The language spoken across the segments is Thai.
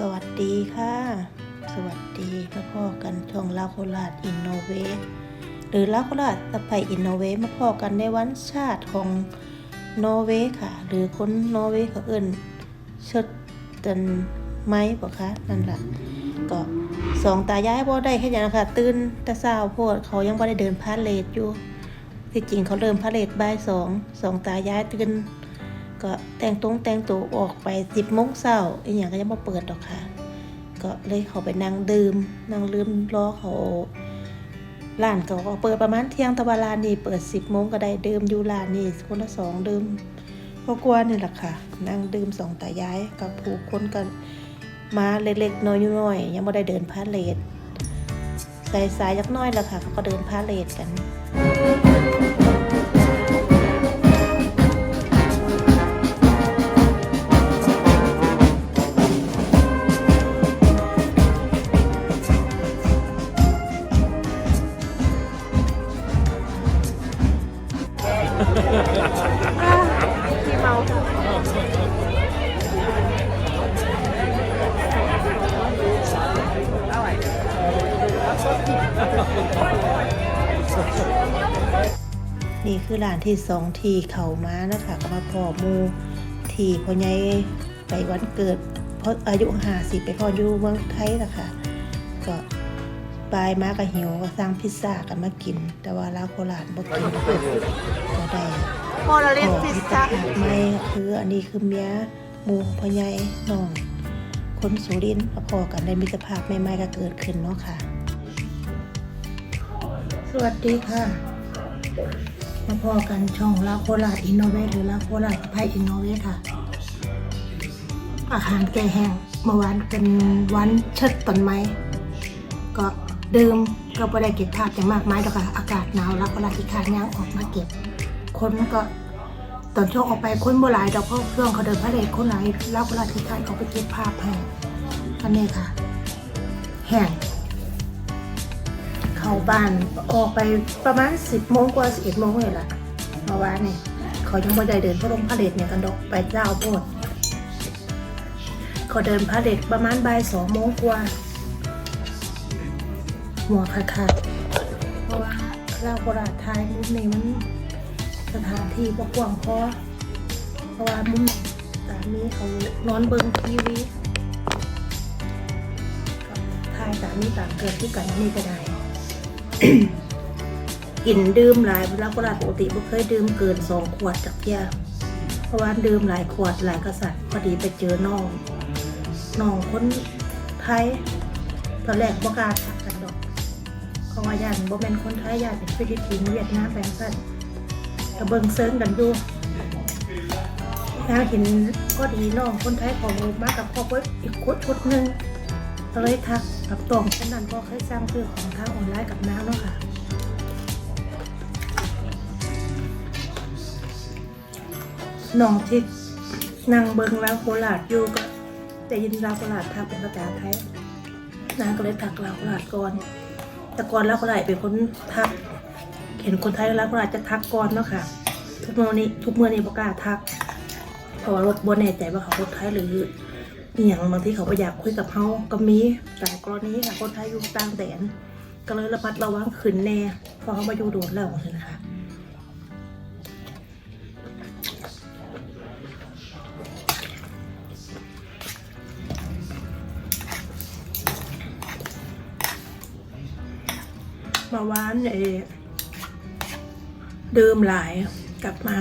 สวัสดีค่ะ สวัสดีมาพ่อกันช่องลาโคราชอินโนเวทหรือลาโคราชตะไคอินโนเวทมาพ่อกันในวันชาติของนอร์เวย์ค่ะ หรือคนนอร์เวย์เขาเอิ้นเชิดตันไม้ปะคะนั่นแหละก็สองตายายบ่ได้แค่อย่างนะคะตื่นแต่เช้าโพดเขายังบ่ได้เดินพาเลทอยู่ที่จริงเขาเริ่มพาเลทบ่ายสองสองตายายตื่น ก็แต่งตรงแต่งตัวออกไปสิบโมงเช้าอีกอย่างก็ยังมาเปิดดอกค่ะ ก็เลยเขาไปนั่งดื่มนั่งลืมรอเขาร้านเขาก็เปิดประมาณเที่ยงตะวันร้านนี่เปิดสิบโมงก็ได้ดื่มอยู่ร้านนี่คนละสองดื่มพอกว่านี่แหละค่ะ นั่งดื่มสองตายายกับผู้คนกันมาเล็กๆน้อยๆยังไม่ได้เดินพาเลทสายสายๆยักน้อยแล้วค่ะเขาก็เดินพาเลทกัน นี่คือร้านที่สองทีเขามานะคะก็มาพอมูทีพ่อใหญ่ไปวันเกิดเพราะอายุห้าสิบไปพออยู่เมืองไทยนะคะก็ปลายมาก็หิวก็สั่งพิซซ่ากันมากิน แต่ว่าลาวโคราชบ่กินก็ได้ โมนาลิสพิซซ่าไม่คืออันนี้คือเมียหมูพ่อใหญ่น้อง คนสุรินทร์พอกันได้มิตรภาพใหม่ๆก็เกิดขึ้นเนาะค่ะ สวัสดีค่ะมาพอกันช่องลาโคราชอินโนเวทหรือลาโคราชไพอินโนเวทค่ะ อาหารแก่แห้งเมื่อวานเป็นวันเชิดต้นไม้ก็เดิมก็ไม่ได้เก็บภาพอย่างมากมายหรอกค่ะ อากาศหนาวแล้วก็ลาที่ขานย่างออกมาเก็บ คนมันก็ ตอนช่วงออกไปคนโบหลายดอกเพราะเครื่องเขาเดินพาเลทคนไหลายแล้วก็ลาที่ขานออกไปเก็บภาพให้อันนี้ค่ะ แห้งเข้าบ้านออกไปประมาณสิบโมงกว่าสิบเอ็ดโมงเลยล่ะเมื่อวานนี่เขายังไม่ได้เดินพระลงพาเลทเนี่ยกันดอกไปเจ้าโพดเขาเดินพาเลทประมาณบ่ายสองโมงกว่าหัวขาดขาดๆเพราะว่าเราโบราณไทยมุมนี้มัน สถานที่บกว้างพอเพราะว่ามุมสามีเขานอนเบิงทีวีทายสามีต่างเกิดที่กันนี่ก็ได้กินดื่มหลายเวลาโบราปกติไม่เคยดื่มเกินสองขวดจากเที่ยเพราะว่าดื่มหลายขวดหลายกษัตริย์พอดีไปเจอน้องน้องคนไทยตอนแรกบ่กล้าทักกันดอกเพราว่าญาติบ่แม่นคนไทยญาติเป็นฟิลิปปินส์เวียดนามแปลงสั้น กระเบิงเซิงกันอยู่ยางเห็นก็ดีน้องคนไทยของมากับครอบครัวอีกคนคนหนึ่งก็เลยทักกับตองฉะนั้นก็เคยสร้างซื้อของทางออนไลน์กับน้าเนาะค่ะน้องที่นั่งเบิงลาวโคราชอยู่ก็ได้ยินลาวโคราชทักเป็นภาษาไทยนางก็เลยทักลาวโคราชก่อนแต่ก่อนลาวโคราชเป็นคนทัก เห็นคนไทยแลาวโคราชจะทักก่อนเนาะค่ะ ทุกเมื่อนี้ทุกเมื่อนี้บอกล้าทัก เพราะว่ารถบนแน่ใจว่าเขาคนไทยหรืออหย่างบางที่เขาไปอยากคุยกับเขาก็มีแต่กรณีค่ะคนไทยอยู่ต่างแดน ก็เลยระมัดระวังขึ้นแน่เพราะเขามาอยู่โดนแล้วใช่ไหมคะเมื่อวานเอ อดื่มหลายกลับมา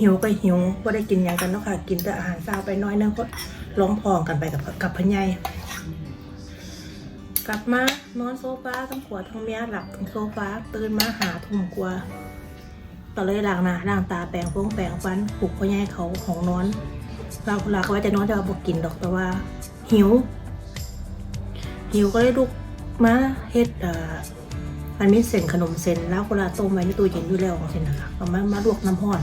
หิวก็หิวก็ได้กินอย่างกันเนาะค่ะ กินแต่อาหารเช้าไปน้อยนึงก็ร้องพองกันไปกับกับพะไยกลับมานอนโซฟาทั้งผัวทั้งเมียหลับทั้งโซฟาตื่นมาหาทุ่มกว่าต่อเลยล้างหน้าล้างตาแปรงฟงแปรงฟันปลุกพะไยเขาของนอน เราเราก็ว่าจะนอนจะบอกกินดอกแต่ว่า หิว หิวก็เลยลุกมาเฮ็ดเอ่อ มันมีเส้นขนมเส้นแล้วเวลาต้มไว้ในตู้เย็นอยู่แล้วของเส้นนะคะเอามามาลวกน้ำห้อน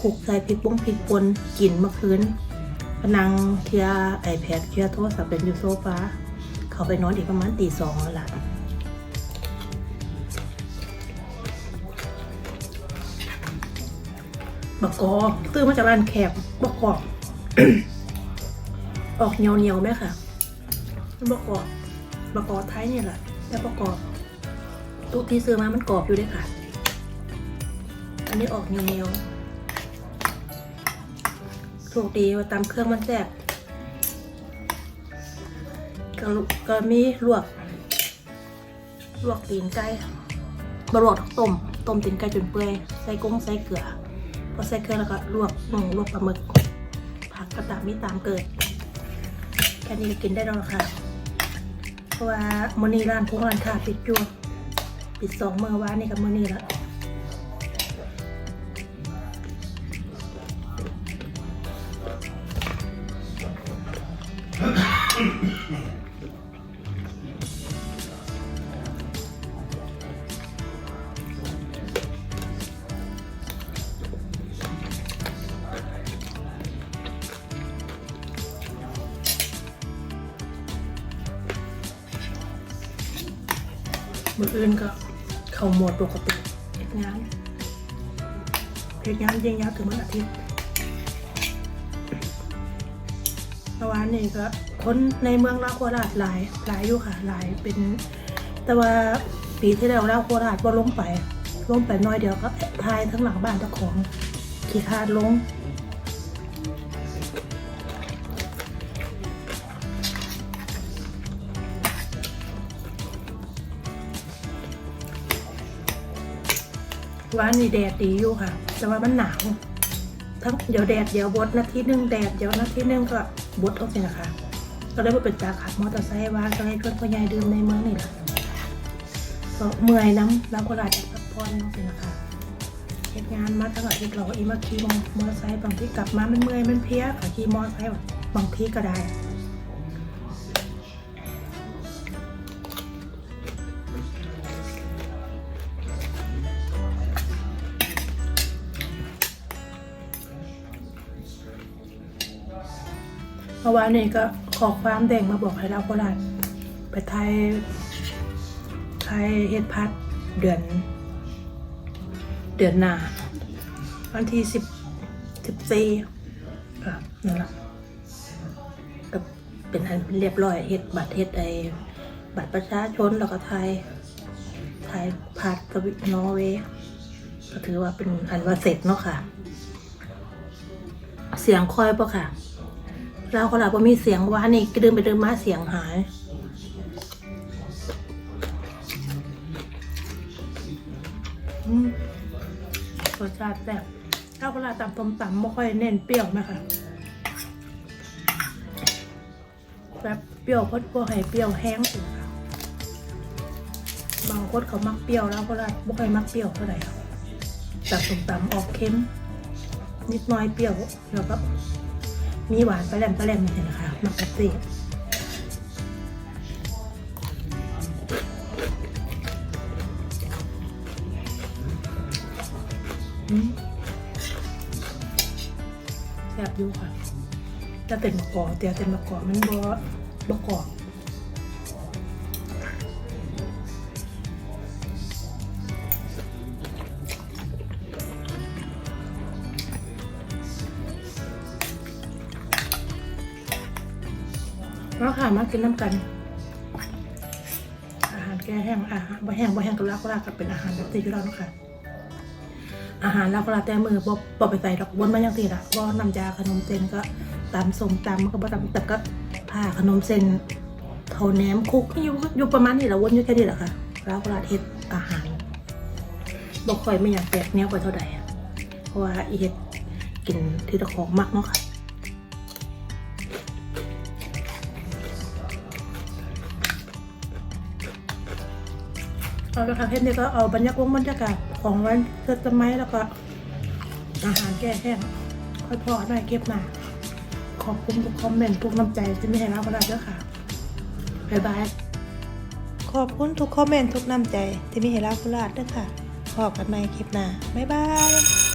คลุกใส่พริกป้งพริกป่นกินเมื่อคืนพนังเคลียร์ไอแพดเคลียร์โทรศัพท์เป็นอยู่โซฟาเขาไปนอนอีกประมาณตีสองแล้วล่ะบักกอตื่นมาจากบ้านแขกบักกอกออกเหนียวเหนียวไหมค่ะมันประกอบประกอไทยเนี่ยแหละแต่ประกอ ตู้ที่ซื้อมามันกรอบอยู่ด้วยค่ะ อันนี้ออกเหนียวเหนียวๆถูกดีว่าตำเครื่องมันแซ่บก็ลุก็มีลวก ลวกตีนไก่บะลวกต้ม ต้มตีนไก่จนเปื่อย ใส่กุ้งใส่เกลือ พอใส่เกลือแล้วก็ลวกหมูลวกปลาหมึก ผักกระตามมีตามเกิด แค่นี้ก็กินได้แล้วค่ะ เพราะว่ามื้อนี้ร้านพุงร้านค้าปิดอยู่ ปิดสองมือวานนี่กับมือนี้ละมืออื่นก็ เข้าโหมดปกติเฮ็ดงานเฮ็ดงานยิงยาวถึงวันอาทิตย์เมื่อวานนี่ก็คนในเมืองลาวโคราชหลายหลายอยู่ค่ะหลายเป็น แต่ว่าปีที่แล้วลาวโคราชบ่ลงไปลงไปน้อยเดียวก็ทายทั้งหลังบ้านเจ้าของ ขี้คาดลง ว่านี่แดดดีอยู่ค่ะ แต่ว่ามันหนาวทั้งเดี๋ยวแดดเดี๋ยวบดนาทีหนึงแดดเดี๋ยวนาทีหนึงก็บดเอาสินะคะ ก็เลยมาเป็นตาขับมอเตอร์ไซค์ว่าก็เลยชวนพ่อใหญ่ดื่มในเมืองนี่แหละก็เมื่อยน้ำแล้วก็ลาจากพักผ่อนเอาสินะคะเหตุงานมาตลอดที่เราอีมาขี่มอเตอร์ไซค์บางทีกลับมามันเมื่อยมันเพลียขี่มอเตอร์ไซค์บางทีก็ได้ มื่อวานนี้ก็ขอความแดงมาบอกให้เราโคราชไปไทยไทยเฮ็ดพัดเดือน เดือนหน้าวันที่สิบสิบสี่อะนั่นแหละก็เป็นอันเรียบร้อยเฮ็ดบัตรเฮ็ดไอบัตรประชาชนแล้วก็ไทยไทยพัดสวิตนอร์เวย์ก็ถือว่าเป็นอันว่าเสร็จเนาะค่ะ เสียงคอยปะค่ะ เราก็หลับว่ามีเสียงว่านี่กระดึงไปดึงมาเสียงหายรสชาติแบบเราก็หลับตำตำตำไม่ค่อยเน้นเปรี้ยวนะคะแบบเปรี้ยวเพราะพวกให้เปรี้ยวแห้งสิค่ะบางคนเขามักเปรี้ยวแล้วก็หลับไม่ค่อยมักเปรี้ยวเท่าไหร่ค่ะแต่ตำตำออกเค็ม นิดน้อยเปรี้ยวแล้วก็ มีหวานปลาแหลมปลาแหลมเห็นะคะมักกะติแซ่บอยู่ค่ะจะเป็นมะกอกแต่เป็นมะกอกมันบ่บะกอก แล้วค่ะมากินน้ำกัน อาหารแก้แห้งอาหารบ่แห้งบ่แห้งก็ลากลากก็เป็นอาหารแบบที่อยู่แล้วเนาะค่ะอาหารลากลากแต่มือบ่บ่ไปใส่ดอกบนมันยังตีละบ่น้ำยาขนมเส้นก็ตามสมตำก็บ่ตำแต่ก็ผ้าขนมเส้นเท่าแหนมคุกอยู่อยู่ประมาณนี้แหละวนอยู่แค่นี้แหละค่ะลากลากเฮ็ดอาหารบ่ค่อยไม่อยากแตกแนวไปเท่าใดอะเพราะว่าอีเฮ็ดกินที่ตะของมักเนาะค่ะ เราจะทำเพชรนี่ก็เอาบรรยากาศบรรยากาศของวันเกิดสมัยแล้วก็อาหารแก้แห้งค่อยพอได้เก็บมาขอบคุณทุกคอมเมนต์ทุกน้ำใจที่ไม่ให้เราก็ได้ด้อค่ะบ๊ายบายขอบคุณทุกคอมเมนต์ทุกน้ำใจที่มีให้เราคุลาดด้วยค่ะ พบกันใหม่คลิปหน้า บ๊ายบาย